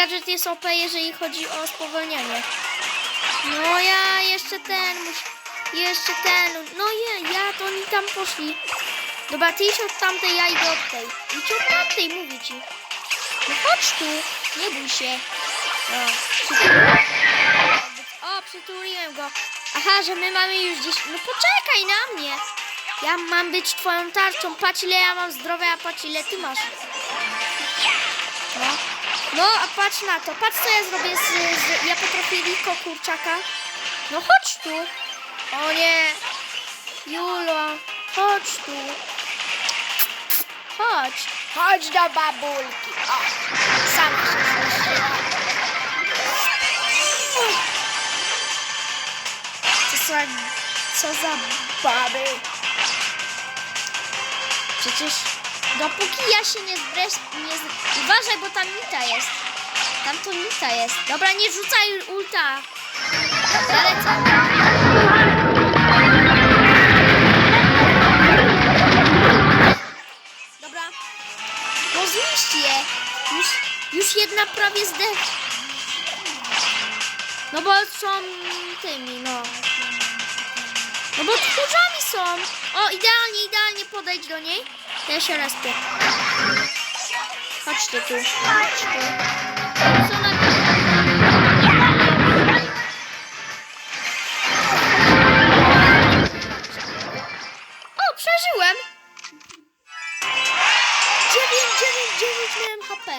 gadżet jest OP, jeżeli chodzi o spowolnianie. No ja jeszcze ten. Jeszcze ten. No je, ja to oni tam poszli. Dobra, ty idź od tamtej, ja idę od tej. Idź od tamtej, mówię ci. No chodź tu, nie bój się. O, przytuliłem. o przytuliłem go. Aha, że my mamy już gdzieś... No poczekaj na mnie. Ja mam być twoją tarczą. Patrz ile ja mam zdrowia, a patrz ile ty masz. No. No, a patrz na to. Patrz co ja zrobię z... z ja potrafię liko kurczaka. No chodź tu. O nie. Julo, chodź tu. Chodź. Chodź do babulki. O, sama się zniszczyła. Co za, co za baby. Przecież dopóki ja się nie zbreś... Nie z... Uważaj, bo tam Nita jest. Tam to Nita jest. Dobra, nie rzucaj ulta. Zalecam. Dobra. No zniszcz je. Już, już jedna prawie zdech. No bo są tymi, no. No bo tchórzami są. O, idealnie, idealnie podejdź do niej. Ja się respię. Tu. Chodź tu. Co na... O, przeżyłem. 9, 9, 9 miałem HP.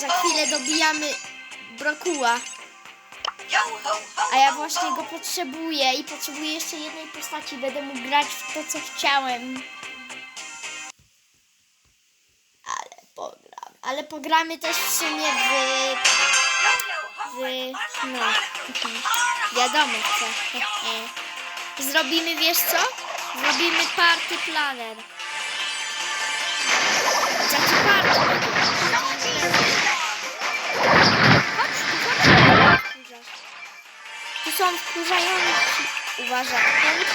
Za chwilę dobijamy brokuła. A ja właśnie go potrzebuję i potrzebuję jeszcze jednej postaci. Będę mógł grać w to, co chciałem. Ale pogram. Ale pogramy też w sumie w... w... no. Wiadomo co. Zrobimy, wiesz co? Zrobimy party planner. Znaczy party. Są wkurzający. Uważaj. Pomóc?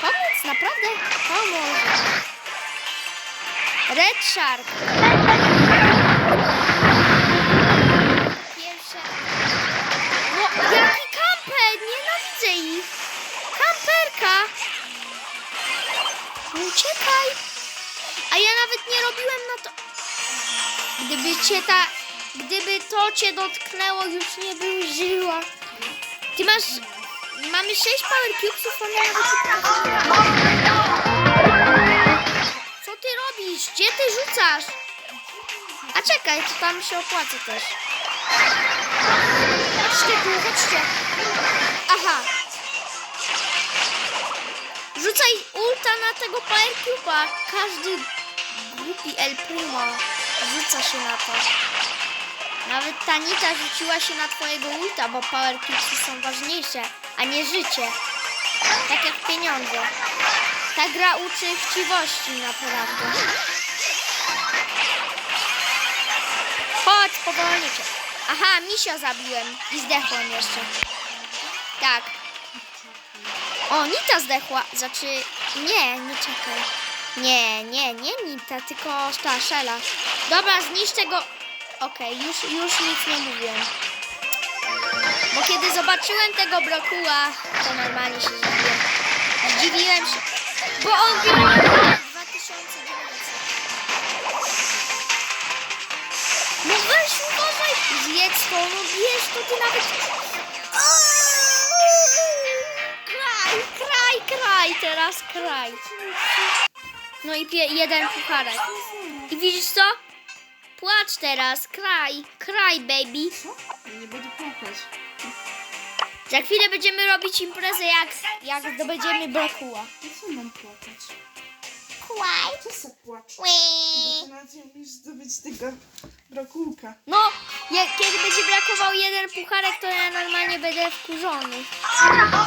Pomóc? Naprawdę? Pomóż. Red Shark. Pierwsze. No, jaki kamper! Nienawidzę ich. Kamperka. Uciekaj. A ja nawet nie robiłem na to. Gdyby cię ta. Gdyby to cię dotknęło, już nie by żyła. Ty masz. Mamy 6 power cubesów, a ja Co ty robisz? Gdzie ty rzucasz? A czekaj, to tam się opłaca też. Chodźcie tu, chodźcie. Aha. Rzucaj ulta na tego power cube'a. Każdy głupi El Primo rzuca się na to. Nawet Tanita rzuciła się na twojego ulta, bo power cubesy są ważniejsze, a nie życie. Tak jak pieniądze. Ta gra uczy chciwości naprawdę. Chodź, powolnie. Aha, misio zabiłem i zdechłem jeszcze. Tak. O, Nita zdechła. Znaczy, nie, nie czekaj. Nie, nie, nie Nita, tylko ta Szela. Dobra, zniszczę go. Okej, już, już nic nie mówiłem. Bo kiedy zobaczyłem tego brokuła, to normalnie się zdziwiłem. Zdziwiłem się, bo on był 2900. No weź uważaj! Zjedz to, no wiesz, to ty nawet... Kraj, kraj, kraj, teraz kraj. No i jeden pucharek. I widzisz co? Płacz teraz, kraj, kraj baby. Ja nie będę płakać. Za chwilę będziemy robić imprezę jak, jak zdobędziemy brokuła. Ja co mam płakać? Kłaj. Co se płaczę? Bo ty nawet nie umiesz zdobyć tego brokułka. No, kiedy będzie brakował jeden pucharek, to ja normalnie będę wkurzony.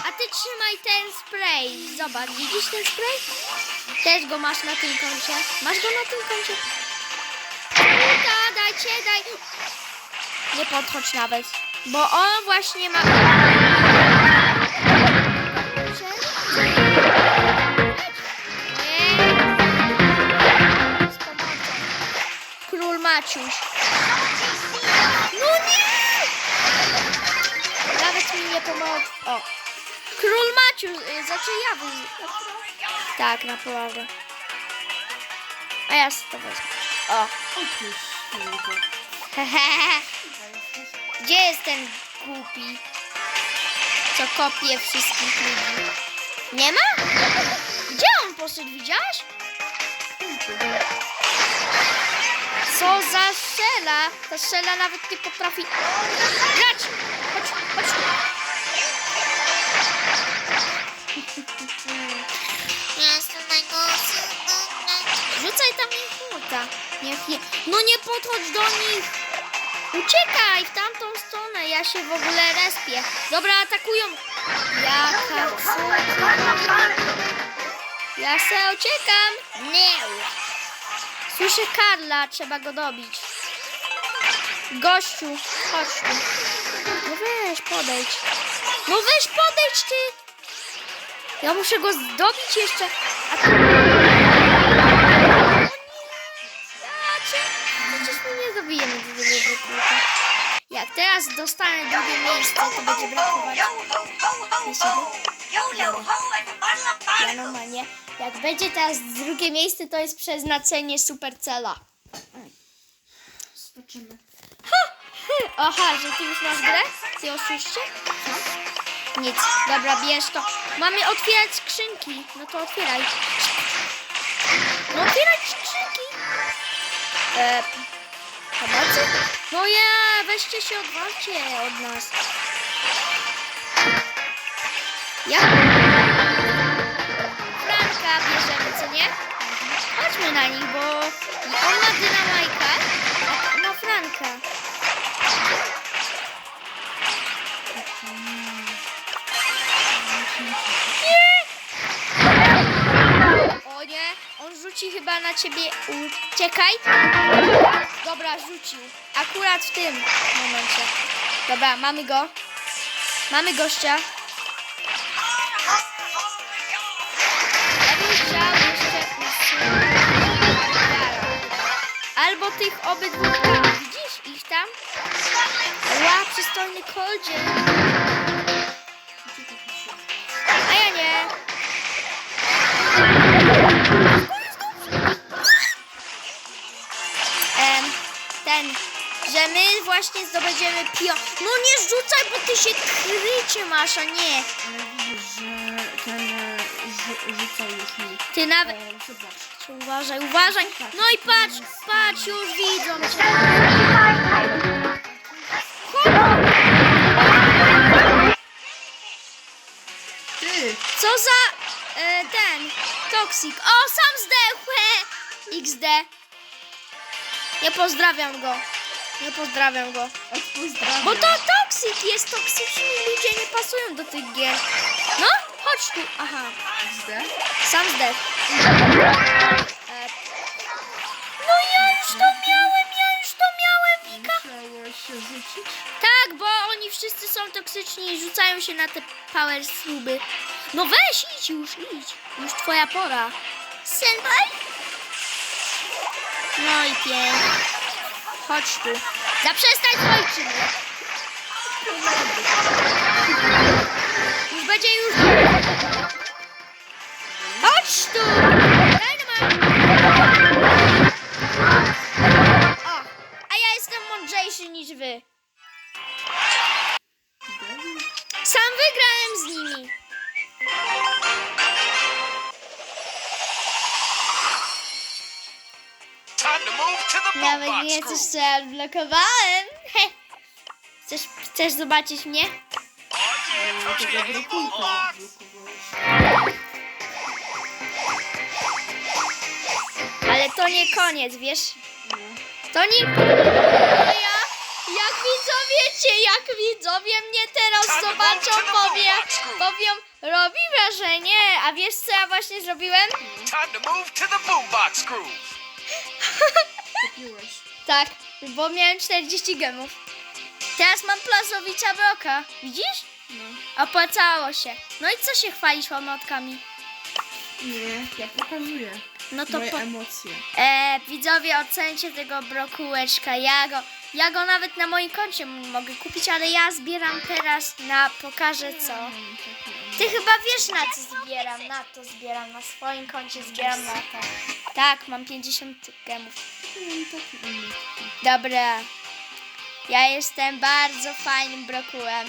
A ty trzymaj ten spray. Zobacz, widzisz ten spray? Też go masz na tym koncie. Masz go na tym koncie. Dajcie, daj. Nie podchodź nawet, bo on właśnie ma... Pomocą. Maciuś. No nie! Nawet mi nie pomogł. O. Król Maciuś, y, znaczy ja wy... Tak, naprawdę. A ja sobie to wezmę. O. Gdzie jest ten głupi, co kopie wszystkich ludzi? Nie ma? Gdzie on poszedł, widziałaś? Co za strzela? Ta strzela nawet nie potrafi grać. Chodź, chodź tu. Jestem najgorszy. Rzucaj tam ich multa. Niech nie... No nie podchodź do nich. Uciekaj w tamtą stronę. Ja się w ogóle respię. Dobra, atakują. Jaka cuda. Ja se uciekam. Nie. Słyszę Karla, trzeba go dobić. Gościu, chodź tu. No weź, podejdź. No weź, podejdź ty. Ja muszę go zdobić jeszcze. A. My nie dobijemy do drugiego. Jak teraz dostanę drugie miejsce, to będzie brakować. Ja normalnie. Jak będzie teraz drugie miejsce, to jest przeznaczenie supercela. Zobaczymy. Aha, że ty już masz grę? Ty oszuście? Nic. Dobra, bierz to. Mamy otwierać skrzynki. No to otwieraj. No otwierać skrzynki. E, pomocy? No ja, weźcie się odwalcie od nas. Ja? Franka bierzemy, co nie? Chodźmy na nich, bo on ma dynamajkę, rzuci chyba na ciebie. Uciekaj. Dobra, rzucił. Akurat w tym momencie. Dobra, mamy go. Mamy gościa. Albo tych obydwu tam. Widzisz ich tam? Ła, przystojny koldzie. Że my właśnie zdobędziemy pio. No nie rzucaj, bo ty się krycie masz, a nie. Ale widzisz, że ten e, rzu- już mi. Ty nawet. Zobacz. Uważaj, uważaj. No i patrz, patrz, już widzą cię. Ty! Co za e, ten toksik? O, sam zdechłe! XD. Nie pozdrawiam go. Nie pozdrawiam go. Pozdrawiam. Bo to toksik jest toksyczny i ludzie nie pasują do tych gier. No, chodź tu. Aha, XD? sam zdech. No ja już to miałem, ja już to miałem, Wika. Musiałeś się rzucić? Tak, bo oni wszyscy są toksyczni i rzucają się na te power sluby. No weź, idź już, idź. Już twoja pora. Senpai? No i pięknie. Chodź tu. Zaprzestań swoich czynów. Już będzie już. Chodź tu. O, a ja jestem mądrzejszy niż wy. Sam wygrałem z nimi. Nawet nie coś, co ja odblokowałem. Chcesz, chcesz zobaczyć mnie? Tego. Ale to nie koniec, wiesz? To nie ja. Jak widzowie cię, jak widzowie mnie teraz zobaczą, powie, powią, robi wrażenie. A wiesz co ja właśnie zrobiłem? Time to move to the boombox crew. Kupiłeś. Tak, bo miałem 40 gemów. Teraz mam plazowicza broka. Widzisz? No. Opłacało się. No i co się chwalisz łomotkami? Nie, ja pokazuję. No to Moje po, emocje. e, widzowie ocencie tego brokułeczka. Ja go, ja go nawet na moim koncie mogę kupić, ale ja zbieram teraz na pokażę co. Ty chyba wiesz na co zbieram. Na to zbieram. Na swoim koncie zbieram na to. Tak, mam 50 gemów. Dobra. Ja jestem bardzo fajnym brokułem.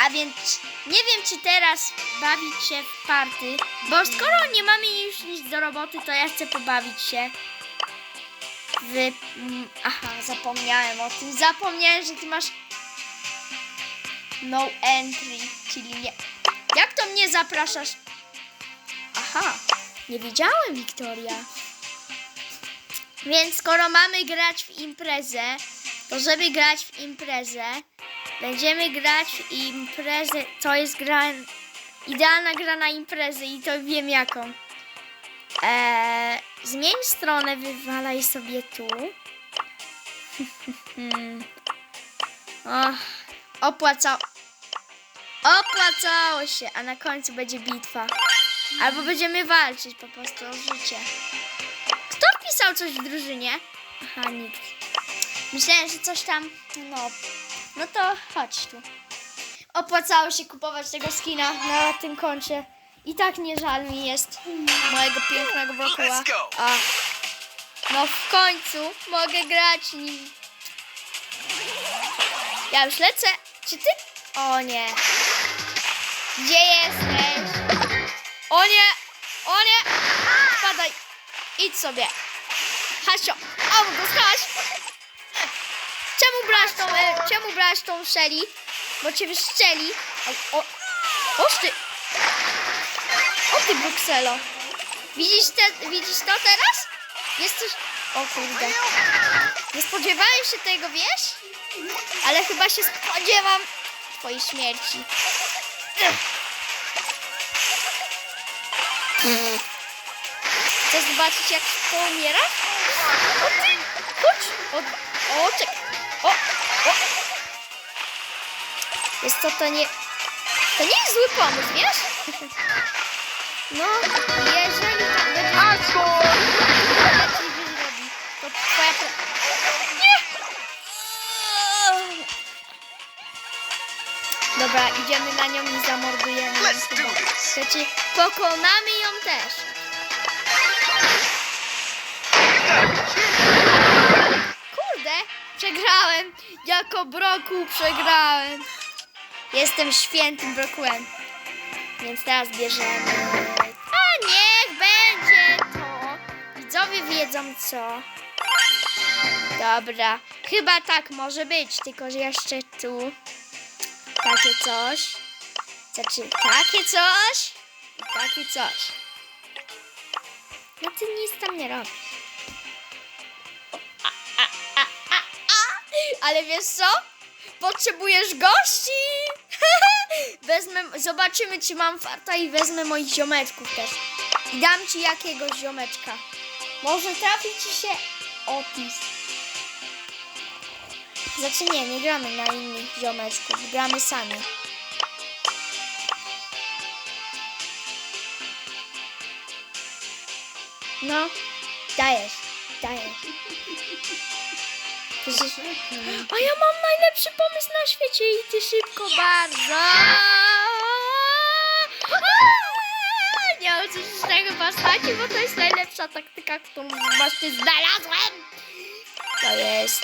A więc nie wiem, czy teraz bawić się w party, bo skoro nie mamy już nic do roboty, to ja chcę pobawić się w... mm, Aha, zapomniałem o tym. Zapomniałem, że ty masz no entry, czyli nie... Jak to mnie zapraszasz? Aha, nie wiedziałem, Wiktoria. Więc skoro mamy grać w imprezę, to żeby grać w imprezę, będziemy grać w imprezę. To jest gra. Idealna gra na imprezę i to wiem jaką. Eee, zmień stronę, wywalaj sobie tu. Och, opłacał. Opłacało się, a na końcu będzie bitwa. Albo będziemy walczyć po prostu o życie. Kto wpisał coś w drużynie? Aha, nikt. Myślałem, że coś tam. No. No to chodź tu. Opłacało się kupować tego skina na tym koncie. I tak nie żal mi jest mojego pięknego brokuła. A. No w końcu mogę grać nim. Ja już lecę. Czy ty? O nie. Gdzie jesteś? O nie! O nie! Spadaj! Idź sobie. Hasio! O, go skaś! Czemu brasz tą, e, czemu brasz tą Shelly? Bo cię wyszczeli. O, o, oż ty! O ty, Brukselo! Widzisz, te, widzisz to teraz? Jesteś... O kurde. Nie spodziewałem się tego, wiesz? Ale chyba się spodziewam twojej śmierci. Chcesz zobaczyć, jak pomierasz? O ty! Chodź! O, o, czekaj. O, o. Jest to, to nie... To nie jest zły pomysł, wiesz? No, jeżeli tak będzie... Wyrobi, to twoja. Nie! Dobra, idziemy na nią i zamordujemy ją chyba. Znaczy, pokonamy ją też. Kurde, przegrałem. Jako broku przegrałem. Jestem świętym brokułem. Więc teraz bierzemy. Wiedzą co. Dobra. Chyba tak może być, tylko że jeszcze tu takie coś. Znaczy takie coś i takie coś. No ty nic tam nie robisz. Ale wiesz co? Potrzebujesz gości! Wezmę, zobaczymy czy mam farta i wezmę moich ziomeczków też. I dam ci jakiegoś ziomeczka. Może trafi ci się Otis. Znaczy nie, nie gramy na innych ziomeczków, gramy sami. No, dajesz, dajesz. A ja mam najlepszy pomysł na świecie i ty szybko bardzo. Aaa! Nie usłyszysz tego pastaci, bo to jest najlepsza taktyka, którą właśnie znalazłem. To jest...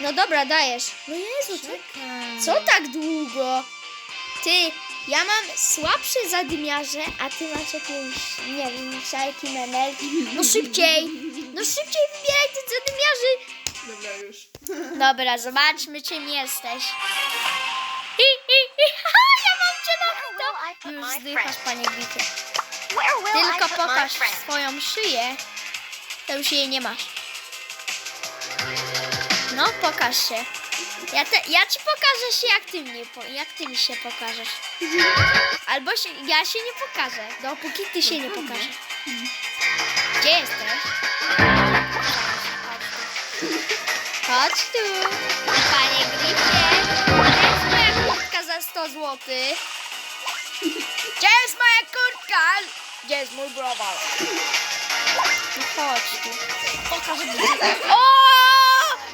No dobra, dajesz. No Jezu, ty... Co tak długo? Ty, ja mam słabsze zadymiarze, a ty masz jakieś, nie wiem, wszelki menel. No szybciej, no szybciej wybieraj tych zadymiarzy. Dobra, już. Dobra, zobaczmy czym jesteś. I, i, i, Już zdychasz, panie Gwity. Where will I Tylko pokaż swoją szyję. To już jej nie masz. No, pokaż się. Ja, te, ja ci pokażę się, jak ty, mnie, po- jak ty mi się pokażesz. Albo się, ja się nie pokażę, dopóki ty się nie pokażesz. Gdzie jesteś? Chodź tu, panie Gryfie. Gdzie jest moja kurtka za 100 zł? Gdzie jest moja kurtka? Gdzie jest mój browar? No chodź tu. Pokażę. O!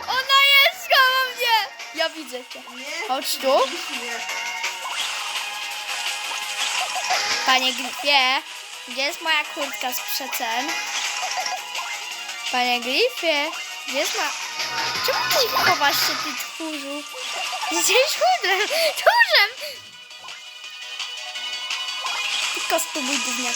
Ona jest koło mnie! Ja widzę cię. Chodź tu. Nie. Panie Gryfie, gdzie jest moja kurtka z przecen? Panie Gryfie, gdzie jest ma... Czemu ty chowasz się, ty tchórzu? Jesteś chudrem, tchórzem! Tylko spróbuj gównia.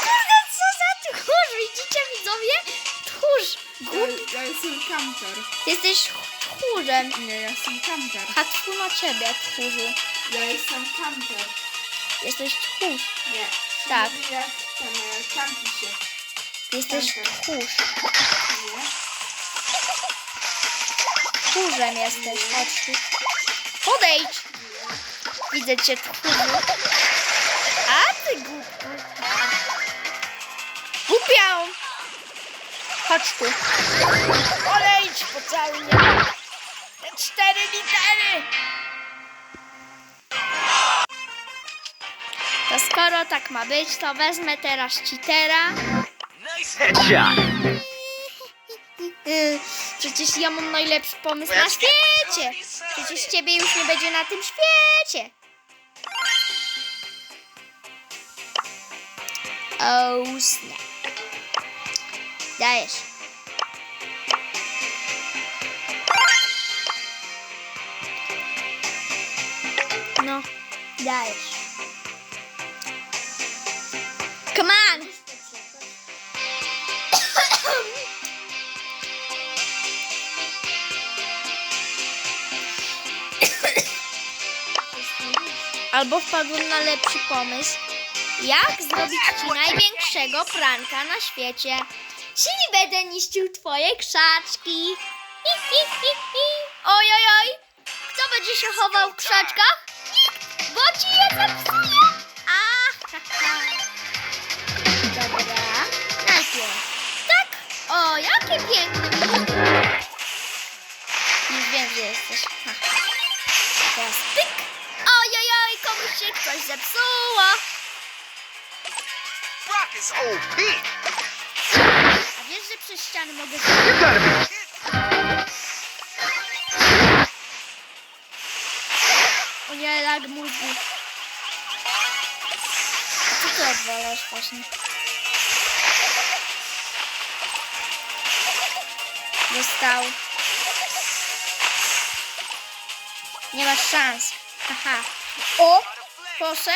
Kurde, co za tchórz, widzicie widzowie? Tchórz, głupi. Ja, ja jestem kamper. Jesteś tchórzem. Nie, ja jestem kamper. A tchu na ciebie, tchórzu. Ja jestem kamper. Jesteś tchórz. Nie. Tak. Jak ten e, kampi się. Jesteś tchórz. Nie. Tchórzem jesteś, chodź tu. Podejdź! Widzę cię, tchórzu. A ty głupku. Głupiał! Chodź tu. Podejdź po cały nie. Te cztery litery! To skoro tak ma być, to wezmę teraz cheatera. Nice headshot. Przecież ja mam najlepszy pomysł na świecie. Przecież ciebie już nie będzie na tym świecie. Oh snap. Dajesz. No, dajesz. Come on! Albo wpadłem na lepszy pomysł. Jak zrobić ci największego pranka na świecie? Czyli będę niszczył twoje krzaczki. Hi, hi, hi, hi. Oj, oj, oj. Kto będzie się chował w krzaczkach? Zepsuło. Rock is OP. A wiesz, że przez ściany mogę... You gotta be O nie, lag mózgu. A co ty odwalasz właśnie? Dostał. Nie masz szans. Haha. O! Proszę?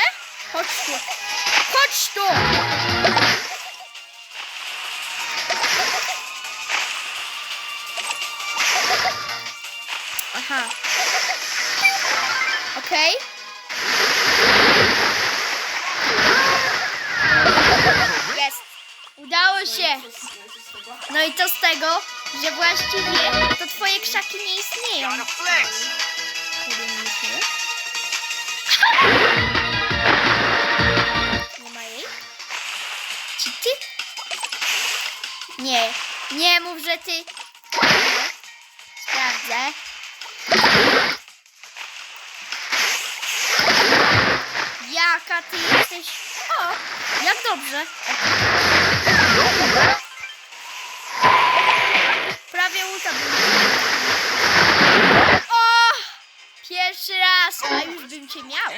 Chodź tu. Chodź tu! Aha. Okej. Jest. Udało się. No i to z tego, że właściwie to twoje krzaki nie istnieją. Nie Nie. Nie mów, że ty. Sprawdzę. Jaka ty jesteś? O, jak dobrze. Prawie O! Pierwszy raz, a już bym cię miał.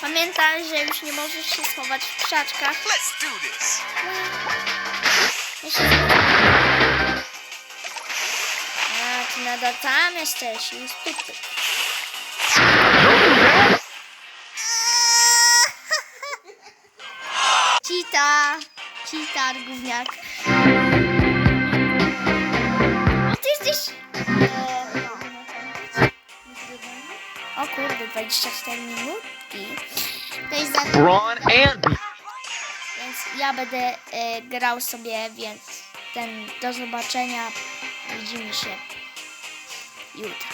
Pamiętaj, że już nie możesz się schować w krzaczkach. Let's do this. A, nadal tam jesteś, już stupy. Cita, cita, gówniak. O, ty jesteś... O kurde, 24 minutki. To jest za... Braun and. Więc ja będę e, grał sobie, więc ten do zobaczenia. Widzimy się You.